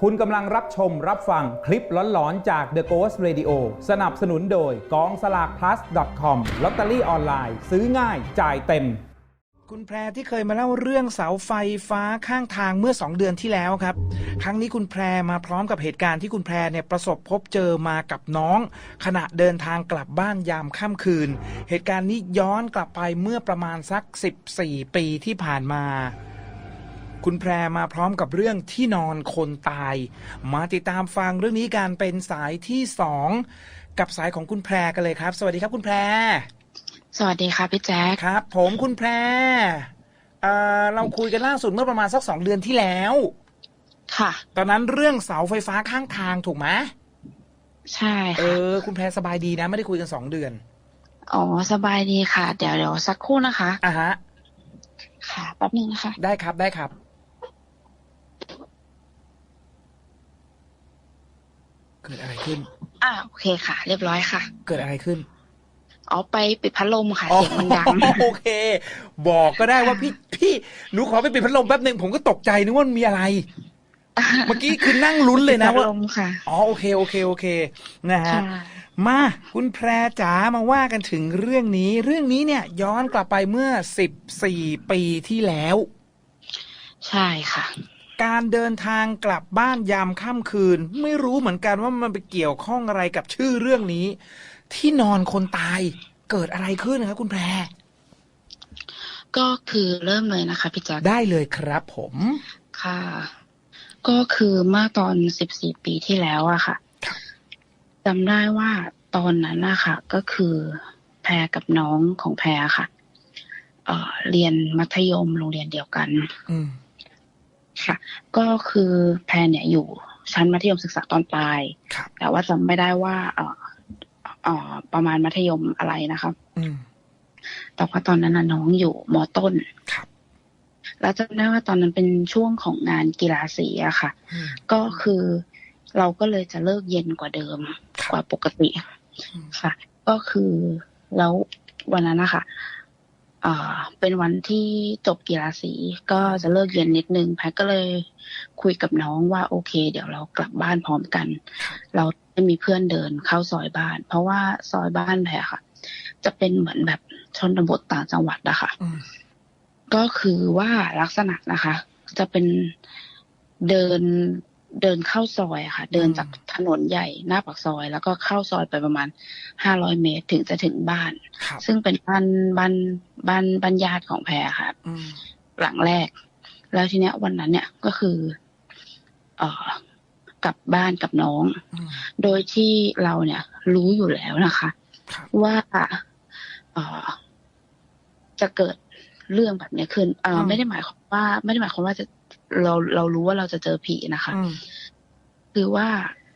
คุณกำลังรับชมรับฟังคลิปหลอนๆ จาก The Ghost Radio สนับสนุนโดยกองสลาก plus com ลอตเตอรี่ออนไลน์ ซื้อง่ายจ่ายเต็ม คุณแพรที่เคยมาเล่าเรื่องเสาไฟฟ้าข้างทางเมื่อ 2 เดือนที่แล้วครับ ครั้งนี้คุณแพรมาพร้อมกับเหตุการณ์ที่คุณแพรเนี่ยประสบพบเจอมากับน้อง ขณะเดินทางกลับบ้านยามค่ำคืน เหตุการณ์นี้ย้อนกลับไปเมื่อประมาณสัก 14 ปีที่ผ่านมา คุณแพรมาพร้อมกับเรื่องที่นอนคนตาย มาติดตามฟังเรื่องนี้การเป็นสายที่สองกับสายของคุณแพรกันเลยครับ สวัสดีครับคุณแพร สวัสดีค่ะพี่แจ๊คครับ ผมคุณแพรเอ่อเราคุยกันล่าสุดเมื่อประมาณสักสองเดือนที่แล้ว ค่ะ ตอนนั้นเรื่องเสาไฟฟ้าข้างทางถูกไหมใช่เอค่ะอ คุณแพรสบายดีนะไม่ได้คุยกันสองเดือนอ๋อสบายดีค่ะ เดี๋ยวเดี๋ยวสักครู่นะคะ อะฮะ ค่ะแป๊บนึงนะคะ ได้ครับได้ครับ เกิดอะไรขึ้น อ่าโอเคค่ะ เรียบร้อยค่ะ เกิดอะไรขึ้นอ๋อไปปิดพัดลมค่ะอ๋อเสียงมันดังโอเค บอกก็ได้ว่าพี่พี่หนูขอไปปิดพัดลมแป๊บหนึ่งผมก็ตกใจนึกว่ามันมีอะไร เมื่อกี้คือนั่งลุ้นเลยนะปิดว่าพัดลมค่ะอ๋อโอเคโอเคโอเคนะฮะค่ะมาคุณแพรจ๋ามาว่ากันถึงเรื่องนี้ เรื่องนี้เนี่ย ย้อนกลับไปเมื่อ14ปีที่แล้ว ใช่ค่ะ การเดินทางกลับบ้านยามค่ำคืน ไม่รู้เหมือนกันว่ามันไปเกี่ยวข้องอะไรกับชื่อเรื่องนี้ ที่นอนคนตายเกิดอะไรขึ้นนะครับคุณแพรก็คือเริ่มเลยนะคะพี่แจ๊คได้เลยครับผมค่ะ ก็คือเมื่อตอนสิบสี่ปีที่แล้วอะค่ะครับจำได้ว่าตอนนั้นนะคะก็คือแพรกับน้องของแพรค่ะเอ่อเรียนมัธยมโรงเรียนเดียวกัน อืม ค่ะ ก็คือแพรเนี่ยอยู่ชั้นมัธยมศึกษาตอนปลายครับแต่ว่าจำไม่ได้ว่าเอ่อเอ่อประมาณมัธยมอะไรนะคะอืมแต่ว่าตอนนั้นน่ะน้องอยู่มต้นครับแล้วจำได้ว่าตอนนั้นเป็นช่วงของงานกีฬาสีอะค่ะอืมก็คือเราก็เลยจะเลิกเย็นกว่าเดิมครับกว่าปกติอืมค่ะ ก็คือแล้ววันนั้นนะคะอ่า เป็นวันที่จบกีฬาสีก็จะเลิกเย็นนิดนึงแพทก็เลยคุยกับน้องว่าโอเค เดี๋ยวเรากลับบ้านพร้อมกัน เราไม่มีเพื่อนเดินเข้าซอยบ้าน เพราะว่าซอยบ้านแพรค่ะ จะเป็นเหมือนแบบชนบทต่างจังหวัดนะคะอืมก็คือว่าลักษณะนะคะ จะเป็นเดิน เดินเข้าซอยอะค่ะ เดินจากถนนใหญ่หน้าปากซอย แล้วก็เข้าซอยไปประมาณห้าร้อยเมตรถึงจะถึงบ้านครับซึ่งเป็นบ้านบ้านบ้านบ้านญาติของแพรค่ะอืมหลังแรก แล้วทีเนี้ยวันนั้นเนี่ยก็คือเอ่อกลับบ้านกับน้องอืมโดยที่เราเนี่ย รู้อยู่แล้วนะคะครับว่าเอ่อจะเกิดเรื่องแบบเนี้ยขึ้นเอ่ออมไม่ได้หมายความว่า ไม่ได้หมายความว่าจะ เราเรารู้ว่าเราจะเจอผีนะคะอืมคือว่า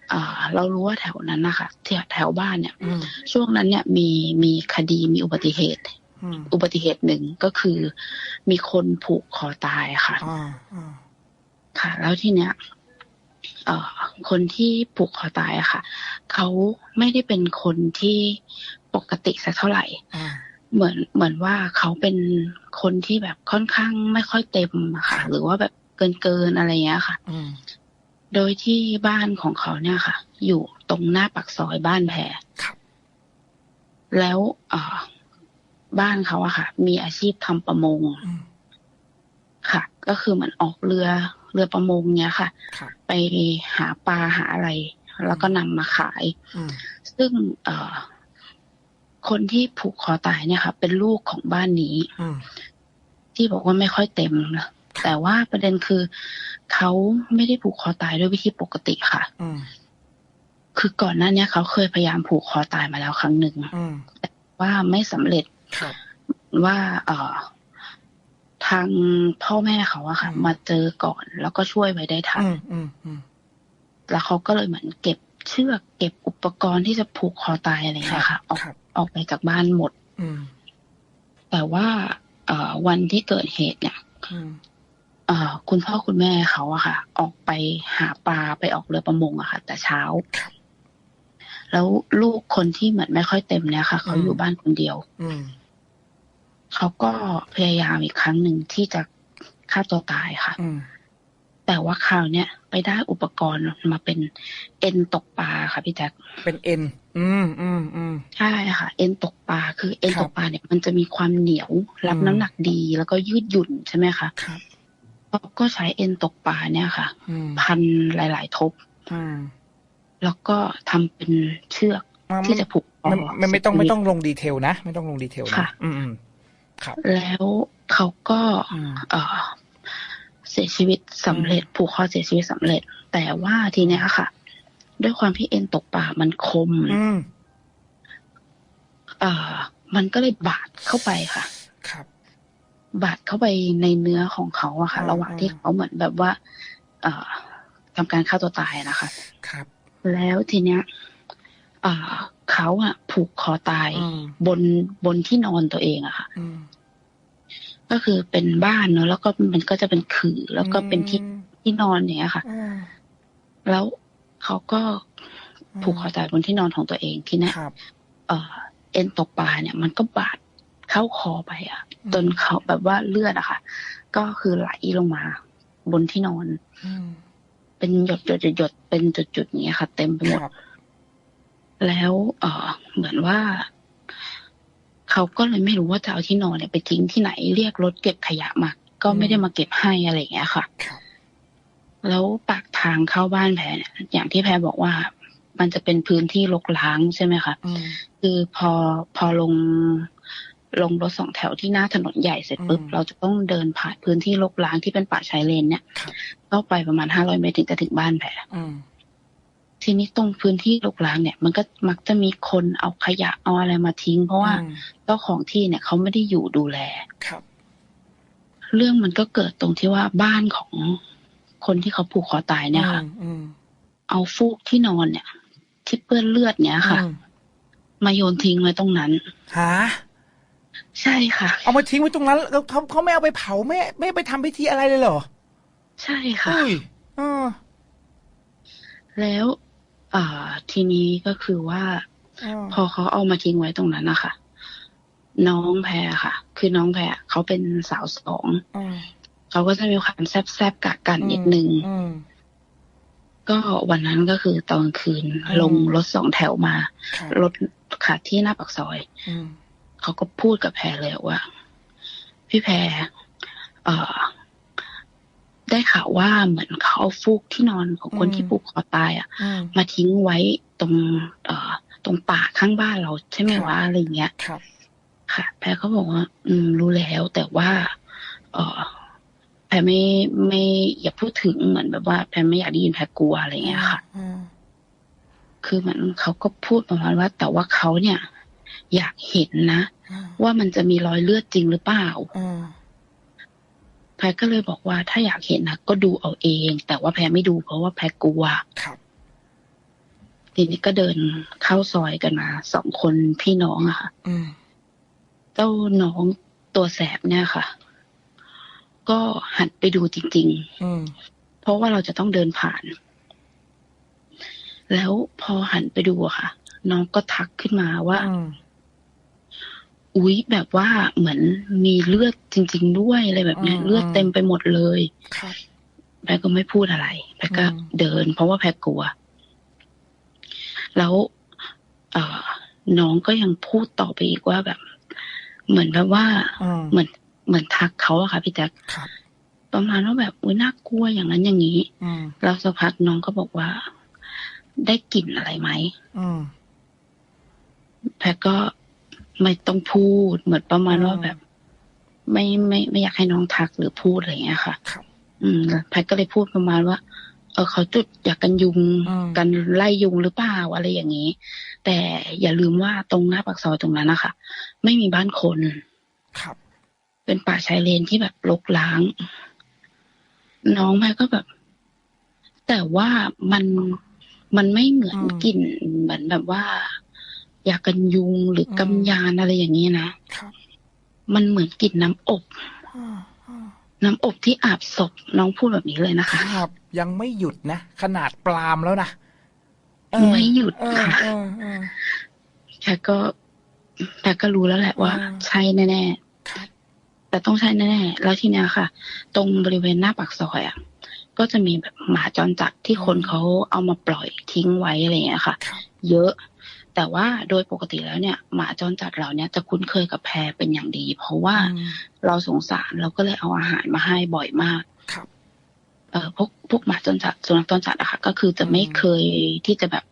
เอ่อเรารู้ว่าแถวนั้นนะคะแถวแถวบ้านเนี่ยอืมช่วงนั้นเนี่ยมีมีคดีมีอุบัติเหตุอืมอุบัติเหตุหนึ่งก็คือมีคนผูกคอตายค่ะอ่าอ่าค่ะ แล้วทีเนี้ยเอ่อคนที่ผูกคอตายอะค่ะเขาไม่ได้เป็นคนที่ปกติสักเท่าไหร่อ่าเหมือนเหมือนว่าเขาเป็นคนที่แบบค่อนข้างไม่ค่อยเต็มอะค่ะ หรือว่าแบบ เกินเกินๆอะไรเงี้ยค่ะอืมโดยที่บ้านของเขาเนี่ยค่ะ อยู่ตรงหน้าปากซอยบ้านแพรครับแล้วเอ่อบ้านเขาอะค่ะ มีอาชีพทำประมงอืมค่ะ ก็คือเหมือนออกเรือเรือประมงเนี้ยค่ะครับไปหาปลาหาอะไร แล้วก็นำมาขายอืมซึ่งเอ่อคนที่ผูกคอตายเนี่ยค่ะ เป็นลูกของบ้านนี้อืมที่บอกว่าไม่ค่อยเต็มนะ แต่ว่าประเด็นคือเขาไม่ได้ผูกคอตายด้วยวิธีปกติค่ะอืมคือก่อนหน้าเนี้ยเขาเคยพยายามผูกคอตายมาแล้วครั้งหนึ่งอืมว่าไม่สำเร็จครับว่า เอ่อทางพ่อแม่เขาอะค่ะอืมมาเจอก่อนแล้วก็ช่วยไว้ได้ทันอืมอืมอืมแล้วเขาก็เลยเหมือนเก็บเชือกเก็บอุปกรณ์ที่จะผูกคอตายอะไรอย่างเงี้ยค่ะออกครับออกไปจากบ้านหมดอืมแต่ว่าเอ่อวันที่เกิดเหตุเนี่ยอืมเอ่อ คุณพ่อคุณแม่เขาอะค่ะ ออกไปหาปลาไปออกเรือประมงอะค่ะ แต่เช้าครับแล้วลูกคนที่เหมือนไม่ค่อยเต็มเนี่ยค่ะเขาอืมอยู่บ้านคนเดียวอืมเขาก็พยายามอีกครั้งหนึ่งที่จะฆ่าตัวตายค่ะอืมแต่ว่าคราวเนี้ยไปได้อุปกรณ์มาเป็นเอ็นตกปลาค่ะพี่แจ๊คเป็นเอ็นอืมอืมอืมใช่ค่ะ เอ็นตกปลาคือเอ็นครับตกปลาเนี่ยมันจะมีความเหนียว รับอืมน้ำหนักดีแล้วก็ยืดหยุ่นใช่ไหมคะครับเรา ก็ใช้เอ็นตกปลาเนี่ยค่ะอืมพันหลาย ๆ ทบอืมแล้วก็ทำเป็นเชือกอ่าที่จะผูกคอไม่ไม่ไม่ต้องสิบไม่นิ้วต้องลงดีเทลนะ ไม่ต้องลงดีเทลนะค่ะอืมอืมครับ แล้วเขาก็อืมเอ่อเสียชีวิตสำเร็จ ผูกคอเสียชีวิตสำเร็จ แต่ว่าทีเนี้ยค่ะ ด้วยความที่เอ็นตกปลามันคมอืมเอ่อมันก็เลยบาดเข้าไปค่ะครั บบาดเข้าไปในเนื้อของเขาอะค่ะอ่าระหว่างที่เขาเหมือนแบบว่า เอ่อทำการฆ่าตัวตายนะคะ ครับ แล้วทีเนี้ยเอ่อเขาอะผูกคอตายอืมบนบนที่นอนตัวเองอะค่ะอืมก็คือเป็นบ้านเนอะแล้วก็มันก็จะเป็นขื่อแล้วก็เป็นที่อืมที่นอนอย่างเงี้ยค่ะอืมแล้วเขาก็ผูกคอตายบนที่นอนของตัวเองทีเนี้ยครับเอ่อเอ็นตกปลาเนี่ย มันก็บาด เข้าคอไปอะอืมจนเขาแบบว่าเลือดอะค่ะ ก็คือไหลลงมา บนที่นอนอืมเป็นหยดหยดหยดหยดเป็นจุดๆอย่างเงี้ยค่ะ เต็มไปหมดครับแล้ว เออเหมือนว่า เขาก็เลยไม่รู้ว่าจะเอาที่นอนเนี่ยไปทิ้งที่ไหนเรียกรถเก็บขยะมาก็ไม่ได้มาเก็บให้อะไรอย่างเงี้ยค่ะครับแล้วปากทางเข้าบ้านแพรเนี่ยอย่างที่แพรบอกว่า มันจะเป็นพื้นที่รกร้างใช่ไหมคะอืมคือพอพอลง ลงรถสองแถวที่หน้าถนนใหญ่เสร็จปุ๊บอืมเราจะต้องเดินผ่านพื้นที่รกร้างที่เป็นป่าชายเลนเนี่ยครับเข้าไปประมาณห้าร้อยเมตรถึงจะถึงบ้านแพรอืมทีนี้ตรงพื้นที่รกร้างเนี่ย มันก็มักจะมีคนเอาขยะเอาอะไรมาทิ้ง เพราะว่าอืมเจ้าของที่เนี่ยเขาไม่ได้อยู่ดูแลครับ เรื่องมันก็เกิดตรงที่ว่าบ้านของคนที่เขาผูกคอตายเนี่ยค่ะอืมเอาฟูกที่นอนเนี่ย ที่เปื้อนเลือดเนี่ยค่ะอืมมาโยนทิ้งไว้ตรงนั้นหา ใช่ค่ะ เอามาทิ้งไว้ตรงนั้นแล้วเขาเขาไม่เอาไปเผาไม่ไม่ไปทำพิธีอะไรเลยเหรอใช่ค่ะ อุ้ยเออแล้วอ่าทีนี้ก็คือว่า เออพอเขาเอามาทิ้งไว้ตรงนั้นนะคะน้องแพรค่ะ คือน้องแพรเขาเป็นสาวสองอืมเขาก็จะมีความแซบๆกะกันนิดนึง อืม ก็วันนั้นก็คือตอนกลางคืนอืม ลงรถสองแถวมาครับรถขาดที่หน้าปากซอย อืม เขาก็พูดกับแพรเลยว่า พี่แพรเอ่อได้ข่าวว่าเหมือนเขาเอาฟูกที่นอนของคนที่ผูกคอตายอะอืมมาทิ้งไว้ตรง เอ่อ ตรงป่าข้างบ้านเราใช่ไหมครับวะอะไรอย่างเงี้ยครับค่ะ แพรเขาบอกว่า อืม รู้แล้วแต่ว่า เออแพรไม่ไม่อย่าพูดถึงเหมือนแบบว่า แพรไม่อยากได้ยินแพรกลัวอะไรอย่างเงี้ยค่ะอืมคือเหมือนเขาก็พูดประมาณว่า แต่ว่าเขาเนี่ย อยากเห็นนะอืม ว่ามันจะมีรอยเลือดจริงหรือเปล่าอืมแพรก็เลยบอกว่าถ้าอยากเห็นนะก็ดูเอาเอง แต่ว่าแพรไม่ดูเพราะว่าแพรกลัวครับทีนี้ก็เดินเข้าซอยกันมาสองคนพี่น้องอะค่ะอืมเจ้าน้องตัวแสบเนี่ยค่ะ ก็หันไปดูจริงอืมๆเพราะว่าเราจะต้องเดินผ่าน แล้วพอหันไปดูอะค่ะ น้องก็ทักขึ้นมาว่า อืมอุ๊ยแบบว่าเหมือนมีเลือดจริง ๆ ด้วยอะไรแบบเนี้ยอืมเลือดเต็มไปหมดเลยครับแพรก็ไม่พูดอะไรแพรก็อืมเดิน เพราะว่าแพรกลัว แล้วเอ่อน้องก็ยังพูดต่อไปอีกว่าแบบ เหมือนแบบว่าอืมเหมือนเหมือนทักเขาอะค่ะพี่แจ๊คครับประมาณว่าแบบอุ้ยน่ากลัวอย่างนั้นอย่างนี้อืมแล้วสักพักน้องก็บอกว่า ได้กลิ่นอะไรไหมอืมแพรก็ ไม่ต้องพูดเหมือนประมาณอืมว่าแบบ ไม่ไม่ไม่อยากให้น้องทักหรือพูดอะไรอย่างเงี้ยค่ะครับอืมแล้วแพทย์ก็เลยพูดประมาณว่า เออเขาจุดอยากกันยุงอืมกันไล่ยุงหรือเปล่าอะไรอย่างนี้ แต่อย่าลืมว่าตรงหน้าปากซอยตรงนั้นนะคะไม่มีบ้านคนครับ เป็นป่าชายเลนที่แบบรกร้าง น้องแม่ก็แบบ แต่ว่ามันมันไม่เหมือนอืมกลิ่นเหมือนแบบว่าอ ยากกันยุงหรืออมกำยานอะไรอย่างนี้นะครับมันเหมือนกลิ่นน้ำอบอืมอืมน้ำอบที่อาบศพน้องพูดแบบนี้เลยนะคะครับยังไม่หยุดนะ ขนาดปลามแล้วนะเออไม่หยุดเออค่ะเออเออแพทย์ก็แพทย์ก็รู้แล้วแหละว่าอืมใช่แน่ครับๆแต่ต้องใช่แน่ๆแล้วทีเนี้ยค่ะ ตรงบริเวณหน้าปากซอยอะก็จะมีแบบหมาจรจัดที่คนเขาเอามาปล่อยทิ้งไว้อะไรอย่างเงี้ยค่ะครับเยอะ แต่ว่าโดยปกติแล้วเนี่ยหมาจรจัดเหล่าเนี้ยจะคุ้นเคยกับแพรเป็นอย่างดี เพราะว่าอืมเราสงสารเราก็เลยเอาอาหารมาให้บ่อยมากครับเออพวกพวกหมาจรจัดสุนัขจรจัดอะค่ะก็คือจะไม่อืมเคยที่จะแบบ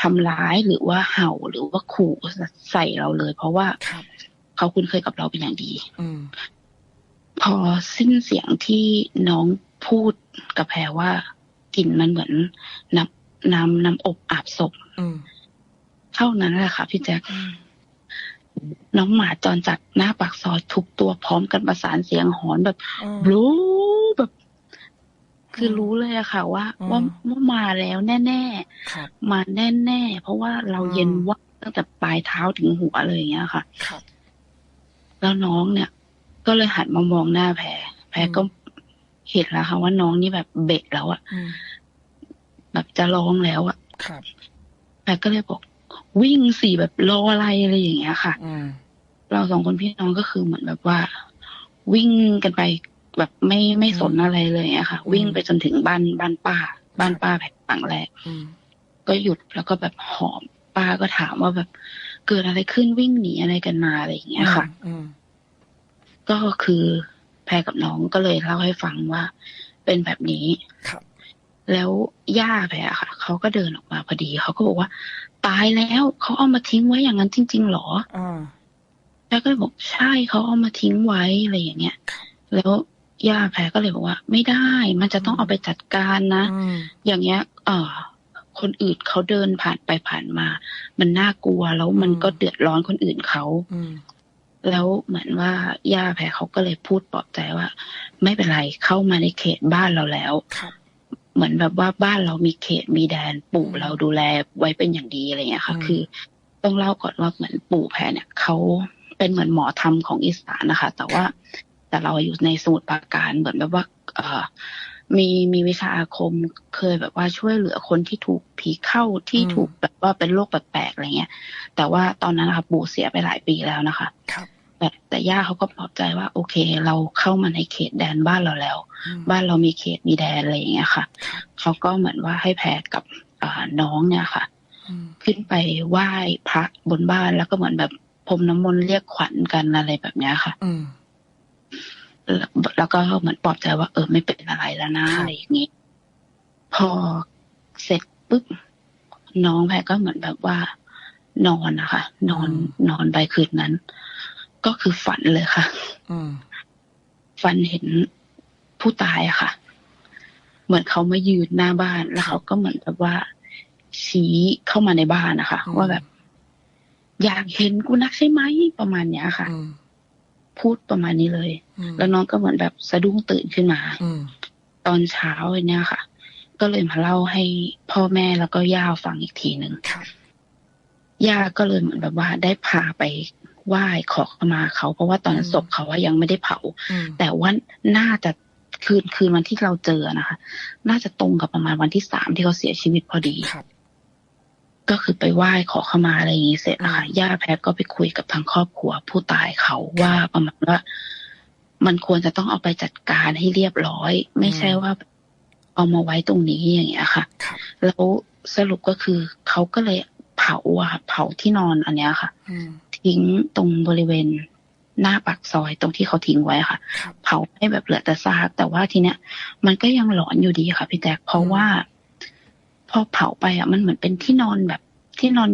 ทำร้ายหรือว่าเห่าหรือว่าขู่ใส่เราเลย เพราะว่าครับเขาคุ้นเคยกับเราเป็นอย่างดีอืมพอสิ้นเสียงที่น้องพูดกับแพรว่ากลิ่นมันเหมือนน้ำน้ำน้ำอบอาบศพอืม เท่านั้นแหละค่ะพี่แจ๊คอืมน้องหมาจรจัดหน้าปากซอยทุกตัวพร้อมกันประสานเสียงหอนแบบอืมรู้แบบ คืออืมรู้เลยอะค่ะ ว่าอืมว่าว่ามาแล้วแน่ครับๆมาแน่ๆเพราะว่าเราอืมเย็นว่าบตั้งแต่ปลายเท้าถึงหัวเลยอย่างเงี้ยค่ะครับแล้วน้องเนี่ย ก็เลยหันมามองหน้าแพรแพรก็เห็นแล้วค่ะว่าน้องนี่แบบเบะแล้วอะอืมแบบจะร้องแล้วอะครับแพรก็เลยบอก วิ่งสิแบบรออะไรอะไรอย่างเงี้ยค่ะอืมเราสองคนพี่น้องก็คือเหมือนแบบว่า วิ่งกันไปแบบไม่ไม่สนอะไรเลยอะค่ะอืมวิ่งไปจนถึงบ้านบ้านป้า บ้านป้าแผงฝั่งแรกอืมก็หยุดแล้วก็แบบหอมป้าก็ถามว่าแบบ เกิดอะไรขึ้นวิ่งหนีอะไรกันมาอะไรอย่างเงี้ยค่ะอืมก็คือแพรกับน้องก็เลยเล่าให้ฟังว่า เป็นแบบนี้ครับ แล้วย่าแพรค่ะเขาก็เดินออกมาพอดีเขาก็บอกว่า ตายแล้วเขาเอามาทิ้งไว้อย่างนั้นจริง ๆ หรออ่าแล้วก็เลยบอกใช่เขาเอามาทิ้งไว้อะไรอย่างเงี้ย แล้วย่าแพรก็เลยบอกว่า ไม่ได้ มันจะต้องเอาไปจัดการนะอืมอย่างเงี้ย เออคนอื่นเขาเดินผ่านไปผ่านมา มันน่ากลัวแล้วมันอืมก็เดือดร้อนคนอื่นเขาอืมแล้วเหมือนว่าย่าแพรเขาก็เลยพูดปลอบใจว่า ไม่เป็นไรเข้ามาในเขตบ้านเราแล้วครับ เหมือนแบบว่าบ้านเรามีเขตมีแดนปู่อืมเราดูแลไว้เป็นอย่างดีอะไรเงี้ยค่ะอืมคือ ต้องเล่าก่อนว่าเหมือนปู่แพรเนี่ยเขาเป็นเหมือนหมอธรรมของอีสานนะคะ แต่ว่าแต่เราอยู่ในสมุทรปราการเหมือนแบบว่า เออมีมีวิชาอาคมเคยแบบว่าช่วยเหลือคนที่ถูกผีเข้าที่อืมถูกแบบว่าเป็นโรคแปลกๆอะไรเงี้ย แต่ว่าตอนนั้นนะคะปู่เสียไปหลายปีแล้วนะคะ ครับ แต่แต่ย่าเขาก็ปลอบใจว่า โอเค เราเข้ามาในเขตแดนบ้านเราแล้วอืมบ้านเรามีเขตมีแดนอะไรอย่างเงี้ยค่ะเขาก็เหมือนว่าให้แพรกับอ่าน้องเนี่ยค่ะอืมขึ้นไปไหว้พระบนบ้านแล้วก็เหมือนแบบพรมน้ำมนต์เรียกขวัญกันอะไรแบบเนี้ยค่ะอืมแล้วแล้วก็เหมือนปลอบใจว่า เออไม่เป็นอะไรแล้วนะครับอะไรอย่างนี้ พอเสร็จปุ๊บน้องแพรก็เหมือนแบบว่านอนนะคะ นอนนอนไปคืนนั้น ก็คือฝันเลยค่ะอืมฝันเห็นผู้ตายอะค่ะ เหมือนเขามายืนหน้าบ้านแล้วเขาก็เหมือนแบบว่า ชี้เข้ามาในบ้านนะคะอืมว่าแบบ อยากเห็นกูนักใช่ไหมประมาณเนี้ยค่ะอืมพูดประมาณนี้เลยอืมแล้วน้องก็เหมือนแบบสะดุ้งตื่นขึ้นมาอืมตอนเช้าเนี่ยค่ะ ก็เลยมาเล่าให้พ่อแม่แล้วก็ย่าฟังอีกทีหนึ่งครับย่าก็เลยเหมือนแบบว่าได้พาไป ไหว้ขอขมาเขาเพราะว่าตอนนั้นอืมศพเขาว่ายังไม่ได้เผาอืมแต่ว่าน่าจะคืนคืนวันที่เราเจอนะคะ น่าจะตรงกับประมาณวันที่สามที่เขาเสียชีวิตพอดีครับก็คือไปไหว้ขอขมาอะไรอย่างนี้เสร็จนะคะอืมย่าแพทย์ก็ไปคุยกับทางครอบครัว ผู้ตายเขาว่าประมาณว่า มันควรจะต้องเอาไปจัดการให้เรียบร้อย ไม่ใช่ว่าเอามาไว้ตรงนี้อย่างเงี้ยค่ะครับแล้วสรุปก็คือเขาก็เลยเผาอะค่ะเผาที่นอนอันเนี้ยค่ะอืม ทิ้งตรงบริเวณหน้าปากซอยตรงที่เขาทิ้งไว้ค่ะครับเผาให้แบบเหลือแต่ซากแต่ว่าทีเนี้ย มันก็ยังหลอนอยู่ดีค่ะพี่แจ๊คเพราะว่า พอเผาไปอะมันเหมือนเป็นที่นอนแบบที่นอน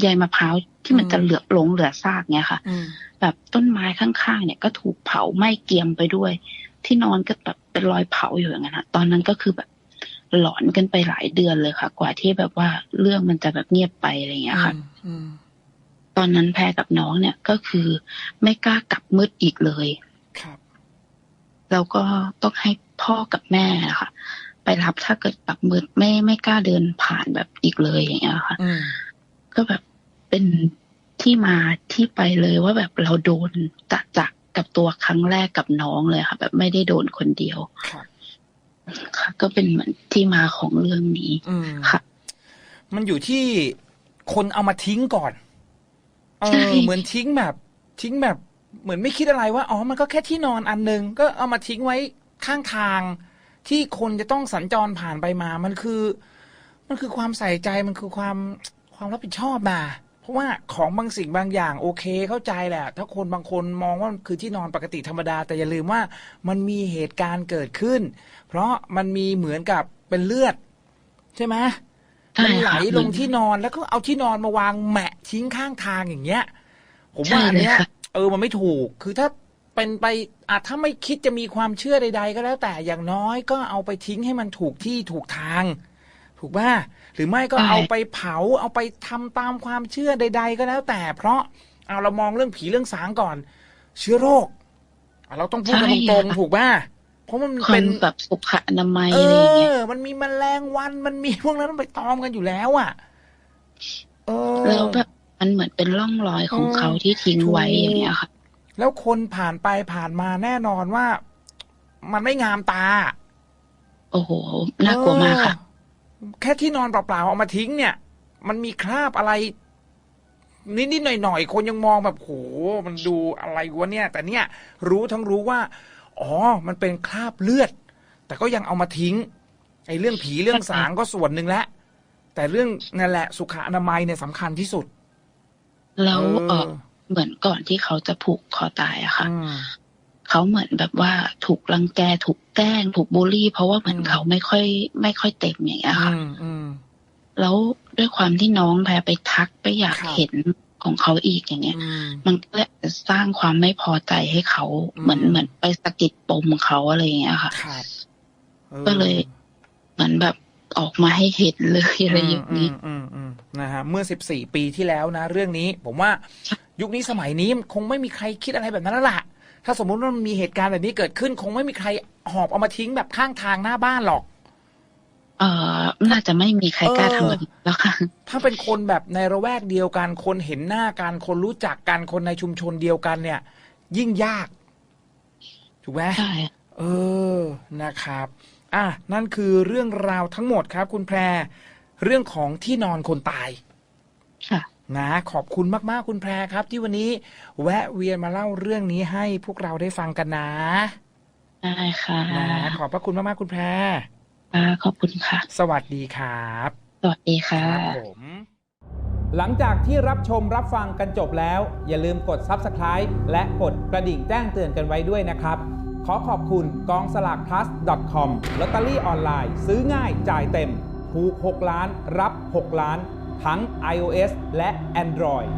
ใยมะพร้าวที่มันอืมจะเหลือหลงเหลือซากเนี้ยค่ะอืมแบบต้นไม้ข้างๆเนี่ย ก็ถูกเผาไหม้เกรียมไปด้วย ที่นอนก็แบบเป็นรอยเผาอยู่อย่างนั้นอะตอนนั้นก็คือแบบหลอนกันไปหลายเดือนเลยค่ะ กว่าที่แบบว่าเรื่องมันจะแบบเงียบไปอะไรอย่างเงี้ยค่ะ อืมตอนนั้นแพรกับน้องเนี่ยก็คือไม่กล้ากลับมืดอีกเลยครับแล้วก็ต้องให้พ่อกับแม่นะคะไปรับถ้าเกิดกลับมืดไม่ไม่กล้าเดินผ่านแบบอีกเลยอย่างเงี้ยค่ะอืมก็แบบเป็นที่มาที่ไปเลยว่าแบบเราโดนจะจักกับตัวครั้งแรกกับน้องเลยค่ะ แบบไม่ได้โดนคนเดียวครับค่ะ ก็เป็นเหมือนที่มาของเรื่องนี้อืมค่ะ มันอยู่ที่คนเอามาทิ้งก่อน เอใช่อเหมือนทิ้งแบบ ทิ้งแบบ เหมือนไม่คิดอะไรว่าอ๋อมันก็แค่ที่นอนอันหนึงก็เอามาทิ้งไว้ข้างทาง ที่คนจะต้องสัญจรผ่านไปมา มันคือ มันคือความใส่ใจมันคือความความรับผิดชอบนะเพราะว่าของบางสิ่งบางอย่างโอเคเข้าใจแหละ ถ้าคนบางคนมองว่ามันคือที่นอนปกติธรรมดา แต่อย่าลืมว่ามันมีเหตุการณ์เกิดขึ้น เพราะมันมีเหมือนกับเป็นเลือด ใช่ไหมใช่ มันไหลค่ะลงที่นอนแล้วก็เอาที่นอนมาวางแหมะทิ้งข้างทางอย่างเงี้ย ผมใช่ว่าอันเนี้ยเลยค่ะเออมันไม่ถูกคือถ้าเป็นไปอาจถ้าไม่คิดจะมีความเชื่อใด ๆ ก็แล้วแต่อย่างน้อยก็เอาไปทิ้งให้มันถูกที่ถูกทาง ถูกป่ะหรือไม่ก็ใช่เอาไปเผาเอาไปทำตามความเชื่อใด ๆ ก็แล้วแต่ เพราะเอาเรามองเรื่องผีเรื่องสางก่อน เชื้อโรคอะเราต้องพูดกันตรงๆถูกป่ะ เพราะมันคนเป็นแบบสุขอนามัยเออะไรอย่างเงี้ยอมันมีแมลงวันมันมีพวกนั้นไปตอมกันอยู่แล้วอะเออแล้วแบบมันเหมือนเป็นร่องรอยของอืมเขาที่ทิ้งไว้ถูกอย่างเงี้ยค่ะ แล้วคนผ่านไปผ่านมาแน่นอนว่า มันไม่งามตา โอ้โหน่ากลัวมากค่ะเออแค่ที่นอนเปล่าๆเอามาทิ้งเนี่ย มันมีคราบอะไรนิดๆหน่อยๆคนยังมองแบบโหมันดูอะไรวะเนี่ย แต่เนี่ย รู้ทั้งรู้ว่า อ๋อ มันเป็นคราบเลือด แต่ก็ยังเอามาทิ้งไอ้เรื่องผีเรื่องสางก็ส่วนหนึ่งแล้วแต่เรื่องนั่นแหละสุขอนามัยเนี่ยสำคัญที่สุด แล้วเอเอออเหมือนก่อนที่เขาจะผูกคอตายอะค่ะอืมเขาเหมือนแบบว่าถูกรังแกถูกแกล้งถูกบูลลี่ เพราะว่าเหมือนอืมเขาไม่ค่อย ไม่ค่อยเต็มอย่างเงี้ยค่ะอืมอืมแล้วด้วยความที่น้องแพรไปทักไปอยากครับเห็น ของเขาอีกอย่างเงี้ยอืมมันก็เลยสร้างความไม่พอใจให้เขาอืมเหมือนเหมือนไปสะกิดปมเขาอะไรอย่างเงี้ยค่ะครับออก็เลยเหมือนแบบออกมาให้เห็นเลยอะไรอย่างนี้มอืมอืมนะฮะเมื่อสิบสี่ปีที่แล้วนะ เรื่องนี้ ผมว่ายุคนี้สมัยนี้คงไม่มีใครคิดอะไรแบบนั้นแล้วล่ะ ถ้าสมมุติว่ามันมีเหตุการณ์แบบนี้เกิดขึ้น คงไม่มีใครหอบเอามาทิ้งแบบข้างทางหน้าบ้านหรอก เอ่อน่าจะไม่มีใครกล้าเออทำแบบนี้แล้วค่ะ ถ้าเป็นคนแบบในระแวกเดียวกัน คนเห็นหน้ากัน คนรู้จักกัน คนในชุมชนเดียวกันเนี่ย ยิ่งยาก ถูกไหมใช่เออนะครับ อะ นั่นคือเรื่องราวทั้งหมดครับ คุณแพร เรื่องของที่นอนคนตาย ค่ะนะขอบคุณมากๆคุณแพรครับ ที่วันนี้แวะเวียนมาเล่าเรื่องนี้ให้พวกเราได้ฟังกันนะได้ค่ะนะขอบพระคุณมากๆคุณแพร ค่ะขอบคุณค่ะ สวัสดีครับ สวัสดีค่ะครับผมหลังจากที่รับชมรับฟังกันจบแล้ว อย่าลืมกด Subscribe และกดกระดิ่งแจ้งเตือนกันไว้ด้วยนะครับ ขอขอบคุณกองสลาก plus com ลอตเตอรี่ออนไลน์ซื้อง่ายจ่ายเต็ม ถูก 6 ล้าน รับ 6 ล้าน ทั้ง iOS และ Android